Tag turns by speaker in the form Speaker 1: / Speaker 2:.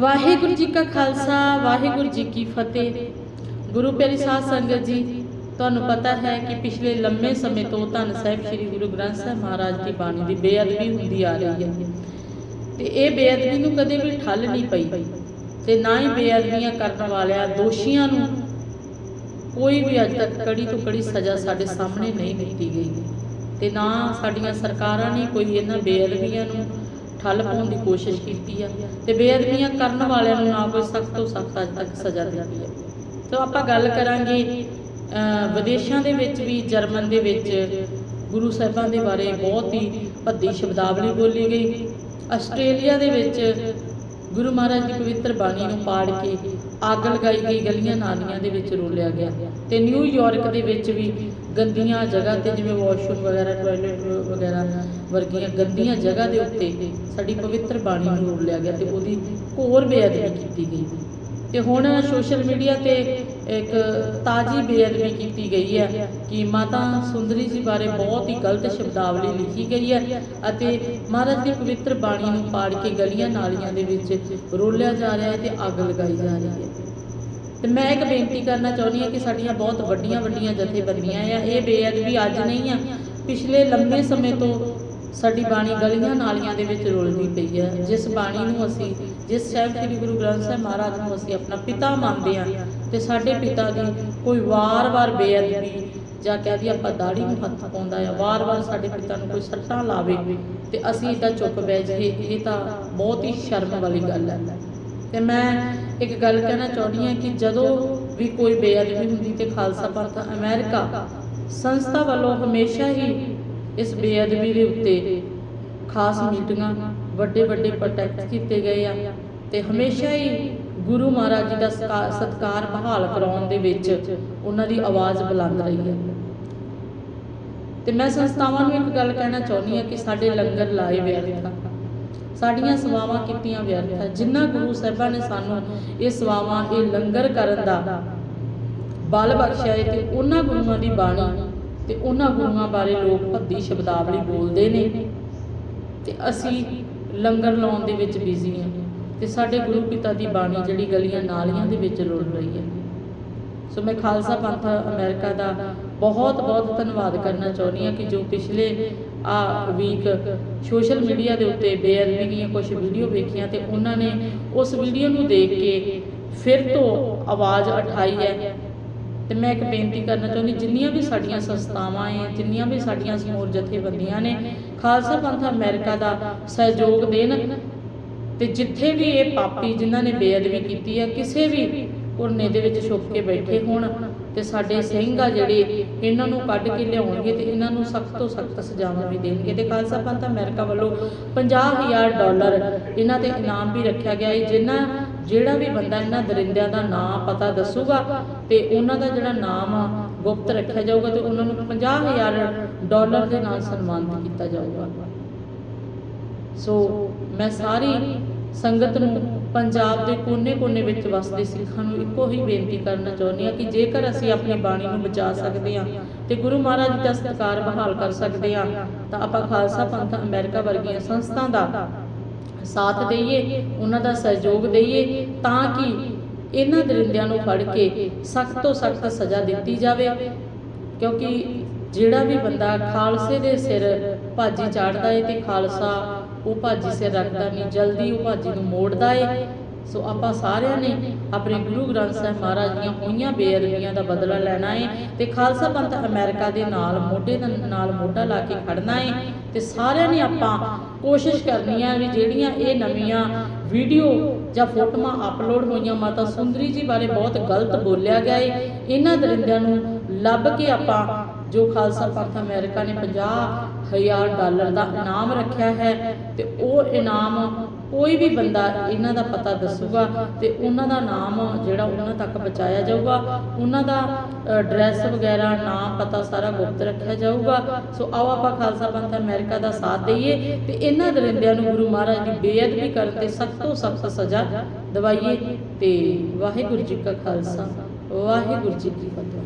Speaker 1: ਵਾਹਿਗੁਰੂ ਜੀ ਕਾ ਖਾਲਸਾ, ਵਾਹਿਗੁਰੂ ਜੀ ਕੀ ਫਤਿਹ। ਗੁਰੂ ਪਿਆਰੀ ਸਾਧ ਸੰਗਤ ਜੀ, ਤੁਹਾਨੂੰ ਪਤਾ ਹੈ ਕਿ ਪਿਛਲੇ ਲੰਮੇ ਸਮੇਂ ਤੋਂ ਧੰਨ ਸਾਹਿਬ ਸ੍ਰੀ ਗੁਰੂ ਗ੍ਰੰਥ ਸਾਹਿਬ ਮਹਾਰਾਜ ਦੀ ਬਾਣੀ ਦੀ ਬੇਅਦਬੀ ਹੁੰਦੀ ਆ ਰਹੀ ਹੈ। ਤੇ ਇਹ ਬੇਅਦਬੀ ਨੂੰ ਕਦੇ ਵੀ ਠੱਲ ਨਹੀਂ ਪਈ। ਤੇ ਨਾ ਹੀ ਬੇਅਦਬੀਆਂ ਕਰਨ ਵਾਲਿਆਂ, ਦੋਸ਼ੀਆਂ ਨੂੰ ਕੋਈ ਵੀ ਅੱਜ ਤੱਕ ਕੜੀ ਤੋਂ ਕੜੀ ਸਜ਼ਾ ਸਾਡੇ ਸਾਹਮਣੇ ਨਹੀਂ ਦਿੱਤੀ ਗਈ। ਤੇ ਨਾ ਸਾਡੀਆਂ ਸਰਕਾਰਾਂ ਨੇ ਕੋਈ ਇਹਨਾਂ ਬੇਅਦਬੀਆਂ ਨੂੰ ਠੱਲ ਪਾਉਣ ਦੀ ਕੋਸ਼ਿਸ਼ ਕੀਤੀ ਆ ਤੇ ਬੇਅਦਬੀਆਂ ਕਰਨ ਵਾਲਿਆਂ ਨੂੰ ਨਾ ਕੋਈ ਸਖਤ ਤੋਂ ਸਖਤ ਅੱਜ ਤੱਕ ਸਜ਼ਾ ਦਿੱਤੀ ਹੈ ਸੋ ਆਪਾਂ ਗੱਲ ਕਰਾਂਗੇ ਵਿਦੇਸ਼ਾਂ ਦੇ ਵਿੱਚ ਵੀ, ਜਰਮਨ ਦੇ ਵਿੱਚ ਗੁਰੂ ਸਾਹਿਬਾਂ ਦੇ ਬਾਰੇ ਬਹੁਤ ਹੀ ਭੱਦੀ ਸ਼ਬਦਾਵਲੀ ਬੋਲੀ ਗਈ। ਆਸਟ੍ਰੇਲੀਆ ਦੇ ਵਿੱਚ ਗੁਰੂ ਮਹਾਰਾਜ ਦੀ ਪਵਿੱਤਰ ਬਾਣੀ ਨੂੰ ਪਾੜ ਕੇ ਅੱਗ ਲਗਾਈ ਗਈ ਗਲੀਆਂ ਨਾਲੀਆਂ ਦੇ ਵਿੱਚ ਰੋਲਿਆ ਗਿਆ ਤੇ ਨਿਊਯਾਰਕ ਦੇ ਵਿੱਚ ਵੀ ਗੰਦੀਆਂ ਜਗ੍ਹਾ ਤੇ ਜਿਵੇਂ ਵਾਸ਼ਰੂਮ ਵਗੈਰਾ, ਟਾਇਲਟ ਵਗੈਰਾ ਵਰਗੀਆਂ ਗੰਦੀਆਂ ਜਗ੍ਹਾ ਦੇ ਉੱਤੇ ਸਾਡੀ ਪਵਿੱਤਰ ਬਾਣੀ ਨੂੰ ਰੋਲਿਆ ਗਿਆ ਤੇ ਉਹਦੀ ਘੋਰ ਬੇਅਦਬੀ ਕੀਤੀ ਗਈ। ਤੇ ਹੁਣ ਸੋਸ਼ਲ ਮੀਡੀਆ ਤੇ ਇੱਕ ਤਾਜੀ ਬੇਅਦਬੀ ਕੀਤੀ ਗਈ ਹੈ ਕਿ ਮਾਤਾ ਸੁੰਦਰੀ ਜੀ ਬਾਰੇ ਬਹੁਤ ਹੀ ਗਲਤ ਸ਼ਬਦਾਵਲੀ ਲਿਖੀ ਗਈ ਹੈ ਅਤੇ ਮਹਾਰਾਜ ਦੀ ਪਵਿੱਤਰ ਬਾਣੀ ਨੂੰ ਪਾੜ ਕੇ ਗਲੀਆਂ ਨਾਲੀਆਂ ਦੇ ਵਿੱਚ ਰੋਲਿਆ ਜਾ ਰਿਹਾ ਹੈ ਤੇ ਅੱਗ ਲਗਾਈ ਜਾ ਰਹੀ ਹੈ। ਤੇ ਮੈਂ ਇੱਕ ਬੇਨਤੀ ਕਰਨਾ ਚਾਹੁੰਦੀ ਹਾਂ ਕਿ ਸਾਡੀਆਂ ਬਹੁਤ ਵੱਡੀਆਂ ਵੱਡੀਆਂ ਜਥੇਬੰਦੀਆਂ ਆ, ਇਹ ਬੇਅਦਬੀ ਅੱਜ ਨਹੀਂ ਆ, ਪਿਛਲੇ ਲੰਬੇ ਸਮੇਂ ਤੋਂ ਸਾਡੀ ਬਾਣੀ ਗਲੀਆਂ ਨਾਲੀਆਂ ਦੇ ਵਿੱਚ ਰੁਲਦੀ ਪਈ ਹੈ। ਜਿਸ ਬਾਣੀ ਨੂੰ ਅਸੀਂ, ਜਿਸ ਸਾਹਿਬ ਸ੍ਰੀ ਗੁਰੂ ਗ੍ਰੰਥ ਸਾਹਿਬ ਮਹਾਰਾਜ ਨੂੰ ਅਸੀਂ ਆਪਣਾ ਪਿਤਾ ਮੰਨਦੇ ਹਾਂ ਤੇ ਸਾਡੇ ਪਿਤਾ ਦੀ ਕੋਈ ਵਾਰ-ਵਾਰ ਬੇਅਦਬੀ ਜਾਂ ਕਹਿ ਦਈਏ ਆਪਾਂ ਦਾੜੀ ਨੂੰ ਹੱਥ ਪਾਉਂਦਾ ਆ, ਵਾਰ-ਵਾਰ ਸਾਡੇ ਪਿਤਾ ਨੂੰ ਕੋਈ ਸੱਟਾਂ ਲਾਵੇ ਤੇ ਅਸੀਂ ਇਦਾਂ ਚੁੱਪ ਬਹਿ ਜਾਈਏ, ਇਹ ਤਾਂ ਬਹੁਤ ਹੀ ਸ਼ਰਮ ਵਾਲੀ ਗੱਲ ਹੈ। ਤੇ ਮੈਂ ਇੱਕ ਗੱਲ ਕਹਿਣਾ ਚਾਹੁੰਦੀ ਹਾਂ ਕਿ ਜਦੋਂ ਵੀ ਕੋਈ ਬੇਅਦਬੀ ਹੁੰਦੀ ਤੇ ਖਾਲਸਾ ਪੰਥ ਅਮਰੀਕਾ ਸੰਸਥਾ ਵੱਲੋਂ ਹਮੇਸ਼ਾ ਹੀ ਇਸ ਬੇਅਦਬੀ ਦੇ ਉੱਤੇ ਖਾਸ ਮੀਟਿੰਗਾਂ ਵੱਡੇ ਵੱਡੇ ਪ੍ਰੋਟੈਕਟ ਕੀਤੇ ਗਏ ਆ ਤੇ ਹਮੇਸ਼ਾ ਹੀ ਗੁਰੂ ਮਹਾਰਾਜ ਜੀ ਦਾ ਸਤਿਕਾ- ਸਤਿਕਾਰ ਬਹਾਲ ਕਰਾਉਣ ਦੇ ਵਿੱਚ ਉਹਨਾਂ ਦੀ ਆਵਾਜ਼ ਬੁਲੰਦ ਰਹੀ ਹੈ। ਤੇ ਮੈਂ ਸੰਸਥਾਵਾਂ ਨੂੰ ਇੱਕ ਗੱਲ ਕਹਿਣਾ ਚਾਹੁੰਦੀ ਹਾਂ ਕਿ ਸਾਡੇ ਲੰਗਰ ਲਾਏ ਵਿਅਰਥ ਆ। ਸਾਡੀਆਂ ਸੇਵਾਵਾਂ ਕੀਤੀਆਂ ਵਿਅਰਥ ਆ। ਜਿਨ੍ਹਾਂ ਗੁਰੂ ਸਾਹਿਬਾਂ ਨੇ ਸਾਨੂੰ ਇਹ ਸੇਵਾਵਾਂ, ਇਹ ਲੰਗਰ ਕਰਨ ਦਾ ਬਲ ਬਖਸ਼ਿਆ ਹੈ ਤੇ ਉਹਨਾਂ ਗੁਰੂਆਂ ਦੀ ਬਾਣੀ ਤੇ ਉਹਨਾਂ ਗੁਰੂਆਂ ਬਾਰੇ ਲੋਕ ਭੱਦੀ ਸ਼ਬਦਾਵਲੀ ਬੋਲਦੇ ਨੇ ਤੇ ਅਸੀਂ ਲੰਗਰ ਲਾਉਣ ਦੇ ਵਿੱਚ ਬਿਜ਼ੀ ਹਾਂ। ਤੇ ਸਾਡੇ ਗੁਰੂ ਪਿਤਾ ਦੀ ਬਾਣੀ ਜਿਹੜੀ ਗਲੀਆਂ ਨਾਲੀਆਂ ਦੇ ਵਿੱਚ ਰੁਲ ਰਹੀ ਹੈ। ਸੋ ਮੈਂ ਖਾਲਸਾ ਪੰਥ ਅਮਰੀਕਾ ਦਾ ਬਹੁਤ ਬਹੁਤ ਧੰਨਵਾਦ ਕਰਨਾ ਚਾਹੁੰਦੀ ਹਾਂ ਕਿ ਜੋ ਪਿਛਲੇ ਆ ਵੀਕ ਸੋਸ਼ਲ ਮੀਡੀਆ ਦੇ ਉੱਤੇ ਬੇਅਦਬੀ ਦੀਆਂ ਕੁਝ ਵੀਡੀਓ ਵੇਖੀਆਂ ਤੇ ਉਹਨਾਂ ਨੇ ਉਸ ਵੀਡੀਓ ਨੂੰ ਦੇਖ ਕੇ ਫਿਰ ਤੋਂ ਆਵਾਜ਼ ਉਠਾਈ ਹੈ। ਤੇ ਮੈਂ ਇੱਕ ਬੇਨਤੀ ਕਰਨਾ ਚਾਹੁੰਦੀ ਜਿੰਨੀਆਂ ਵੀ ਸਾਡੀਆਂ ਸੰਸਥਾਵਾਂ ਹੈ ਜਿੰਨੀਆਂ ਵੀ ਸਾਡੀਆਂ ਸਮੂਹ ਜਥੇਬੰਦੀਆਂ ਨੇ, ਖਾਲਸਾ ਪੰਥ ਅਮਰੀਕਾ ਦਾ ਸਹਿਯੋਗ ਦੇਣ ਤੇ ਜਿੱਥੇ ਵੀ ਇਹ ਪਾਪੀ ਜਿਨ੍ਹਾਂ ਨੇ ਬੇਅਦਬੀ ਕੀਤੀ ਹੈ, ਕਿਸੇ ਵੀ ਕੁਰਨੇ ਦੇ ਵਿੱਚ ਛੁਪ ਕੇ ਬੈਠੇ ਹੋਣ ਤੇ ਸਾਡੇ ਸਿੰਘ ਆ ਜਿਹੜੇ ਇਹਨਾਂ ਨੂੰ ਕੱਢ ਕੇ ਲਿਆਉਣਗੇ ਤੇ ਇਹਨਾਂ ਨੂੰ ਸਖਤ ਤੋਂ ਸਖਤ ਸਜ਼ਾਵਾਂ ਵੀ ਦੇਣਗੇ। ਤੇ ਖਾਲਸਾ ਪੰਥ ਅਮਰੀਕਾ ਵੱਲੋਂ 50000 ਡਾਲਰ ਇਹਨਾਂ ਤੇ ਇਨਾਮ ਵੀ ਰੱਖਿਆ ਗਿਆ ਹੈ। ਜਿਨ੍ਹਾਂ ਜਿਹੜਾ ਵੀ ਬੰਦਾ ਇਹਨਾਂ ਦਰਿੰਦਿਆਂ ਦਾ ਨਾਮ ਪਤਾ ਦੱਸੂਗਾ ਤੇ ਉਹਨਾਂ ਦਾ ਜਿਹੜਾ ਨਾਮ ਆ ਗੁਪਤ ਰੱਖਿਆ ਜਾਊਗਾ ਤੇ ਉਹਨਾਂ ਨੂੰ 50000 ਡਾਲਰ ਦੇ ਨਾਲ ਸਨਮਾਨਿਤ ਕੀਤਾ ਜਾਊਗਾ। ਸੋ ਮੈਂ ਸਾਰੀ ਸੰਗਤ ਨੂੰ ਪੰਜਾਬ ਦੇ ਕੋਨੇ-ਕੋਨੇ ਵਿੱਚ ਵਸਦੇ ਸਿੱਖਾਂ ਨੂੰ ਇੱਕੋ ਹੀ ਬੇਨਤੀ ਕਰਨਾ ਚਾਹੁੰਦੀ ਹਾਂ ਕਿ ਜੇਕਰ ਅਸੀਂ ਆਪਣੀ ਬਾਣੀ ਨੂੰ ਬਚਾ ਸਕਦੇ ਹਾਂ ਤੇ ਗੁਰੂ ਮਹਾਰਾਜ ਦਾ ਸਤਿਕਾਰ ਬਹਾਲ ਕਰ ਸਕਦੇ ਹਾਂ, ਤਾਂ ਆਪਾਂ ਖਾਲਸਾ ਪੰਥ ਅਮਰੀਕਾ ਵਰਗੀਆਂ ਸੰਸਥਾ ਦਾ ਸਾਥ ਦੇਈਏ, ਉਹਨਾਂ ਦਾ ਸਹਿਯੋਗ ਦੇਈਏ, ਤਾਂ ਕਿ ਇਹਨਾਂ ਦਰਿੰਦਿਆਂ ਨੂੰ ਫੜ ਕੇ ਸਖਤ ਤੋਂ ਸਖਤ ਸਜ਼ਾ ਦਿੱਤੀ ਜਾਵੇ। ਕਿਉਂਕਿ ਜਿਹੜਾ ਵੀ ਬੰਦਾ ਖਾਲਸੇ ਦੇ ਸਿਰ ਭਾਜੀ ਚਾੜਦਾ ਏ ਤੇ ਖਾਲਸਾ ਉਹ ਭਾਜੀ ਸਿਰ ਰੱਖਦਾ ਨਹੀਂ, ਜਲਦੀ ਉਹ ਭਾਜੀ ਨੂੰ ਮੋੜਦਾ ਏ। ਸੋ ਆਪਾਂ ਸਾਰਿਆਂ ਨੇ ਆਪਣੇ ਗੁਰੂ ਗ੍ਰੰਥ ਸਾਹਿਬ ਮਹਾਰਾਜ ਦੀਆਂ ਹੋਈਆਂ ਬੇਅਦਬੀਆਂ ਦਾ ਬਦਲਾ ਲੈਣਾ ਏ ਤੇ ਖਾਲਸਾ ਪੰਥ ਅਮਰੀਕਾ ਦੇ ਨਾਲ ਮੋਢੇ ਨਾਲ ਮੋਢਾ ਲਾ ਕੇ ਖੜਨਾ ਏ ਤੇ ਸਾਰਿਆਂ ਨੇ ਆਪਾਂ ਕੋਸ਼ਿਸ਼ ਕਰਨੀ ਹੈ ਵੀ ਜਿਹੜੀਆਂ ਇਹ ਨਵੀਆਂ ਵੀਡੀਓ ਜਾਂ ਫੋਟੋਆਂ ਅਪਲੋਡ ਹੋਈਆਂ ਮਾਤਾ ਸੁੰਦਰੀ ਜੀ ਬਾਰੇ ਬਹੁਤ ਗਲਤ ਬੋਲਿਆ ਗਿਆ ਏ। ਇਹਨਾਂ ਦਰਿੰਦਿਆਂ ਨੂੰ ਲੱਭ ਕੇ ਆਪਾਂ ਜੋ ਖਾਲਸਾ ਪੰਥ ਅਮਰੀਕਾ ਨੇ 50000 ਡਾਲਰ ਦਾ ਇਨਾਮ ਰੱਖਿਆ ਹੈ ਤੇ ਉਹ ਇਨਾਮ ਕੋਈ ਵੀ ਬੰਦਾ ਇਹਨਾਂ ਦਾ ਪਤਾ ਦੱਸੂਗਾ ਤੇ ਉਹਨਾਂ ਦਾ ਨਾਮ ਜਿਹੜਾ ਉਹਨਾਂ ਤੱਕ ਪਹੁੰਚਾਇਆ ਜਾਊਗਾ, ਉਹਨਾਂ ਦਾ ਐਡਰੈਸ ਵਗੈਰਾ, ਨਾਮ ਪਤਾ ਸਾਰਾ ਗੁਪਤ ਰੱਖਿਆ ਜਾਊਗਾ। ਸੋ ਆਓ ਆਪਾਂ ਖਾਲਸਾ ਪੰਥ ਅਮਰੀਕਾ ਦਾ ਸਾਥ ਦਈਏ ਤੇ ਇਹਨਾਂ ਦਰਿੰਦਿਆਂ ਨੂੰ ਗੁਰੂ ਮਹਾਰਾਜ ਦੀ ਬੇਅਦਬੀ ਕਰਨ ਤੇ ਸਖਤ ਤੋਂ ਸਖਤ ਸਜ਼ਾ ਦਵਾਈਏ ਤੇ ਵਾਹਿਗੁਰੂ ਜੀ ਕਾ ਖਾਲਸਾ, ਵਾਹਿਗੁਰੂ ਜੀ ਕੀ ਫਤਿਹ।